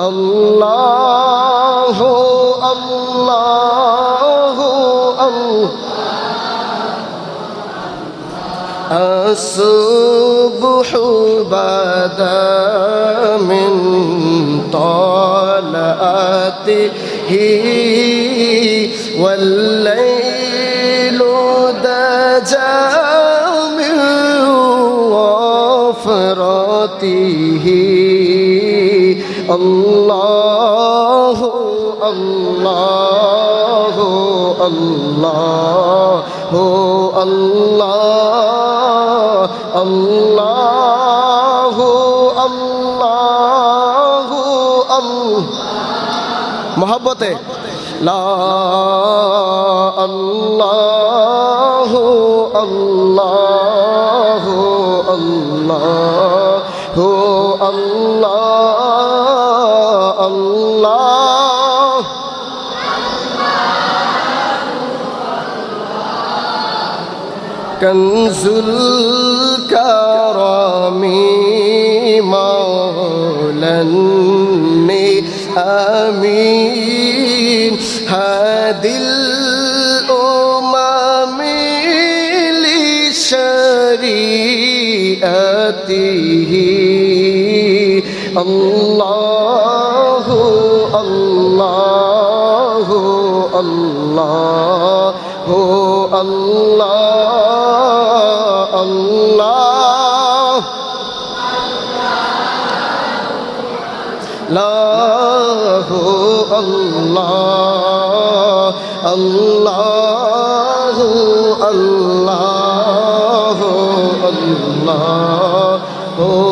الله الله الله الصبح بدا من طلعته والليل دجا من وفراته আল্লাহ আল্লাহ আল্লাহ হো আল্লাহ আল্লাহ আল্লাহ মোহব্বতে আল্লাহ আল্লাহ আল্লাহ হো আল্লাহ আল্লাহ। কনসুল কারামি মাওলানি আমিন। হাদিল উমামিলি শরিয়তিহি। আল্লাহ। আল্লাহ আল্লাহ হো আল্লাহ আল্লাহ লাহু আল্লাহ আল্লাহ আল্লাহ আল্লাহ হো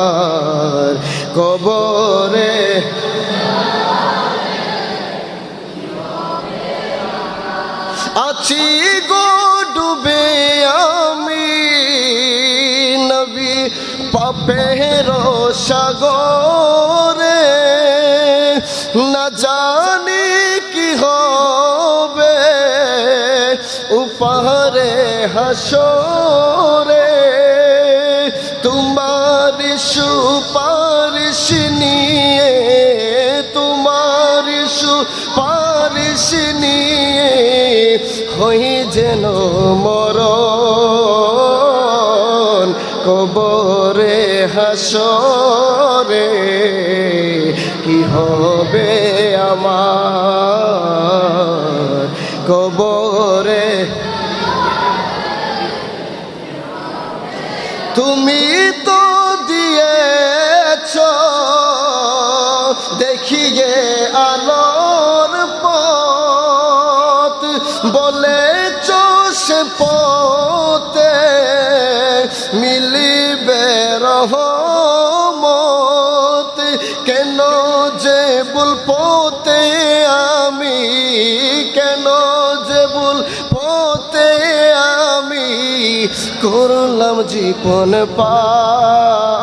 আমার কবরে। আছি গো ডুবে আমি, নবী পাপের সাগরে। না জানি কি হবে উপহারে হাসরে তোমার সুপারিশ নিয়ে, তোমার সুপারিশ নিয়ে হই যেন মরণ কবরে হাসরে। কি হবে আমার কবরে করলাম জীবন পার।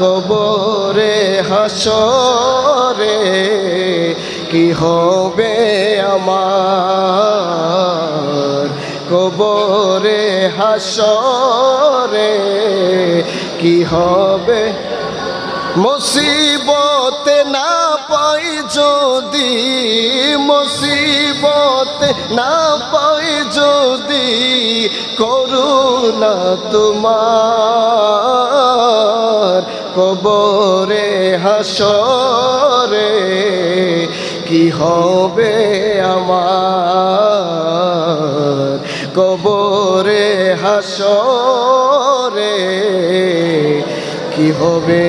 কবরে, হাসরে কি হবে আমার? কবরে, হাসরে কি হবে? মুসিবত না পাই যদি, মুসিবত না পাই না তোমার কবরে হাসরে কি হবে আমার? কবরে হাসরে কি হবে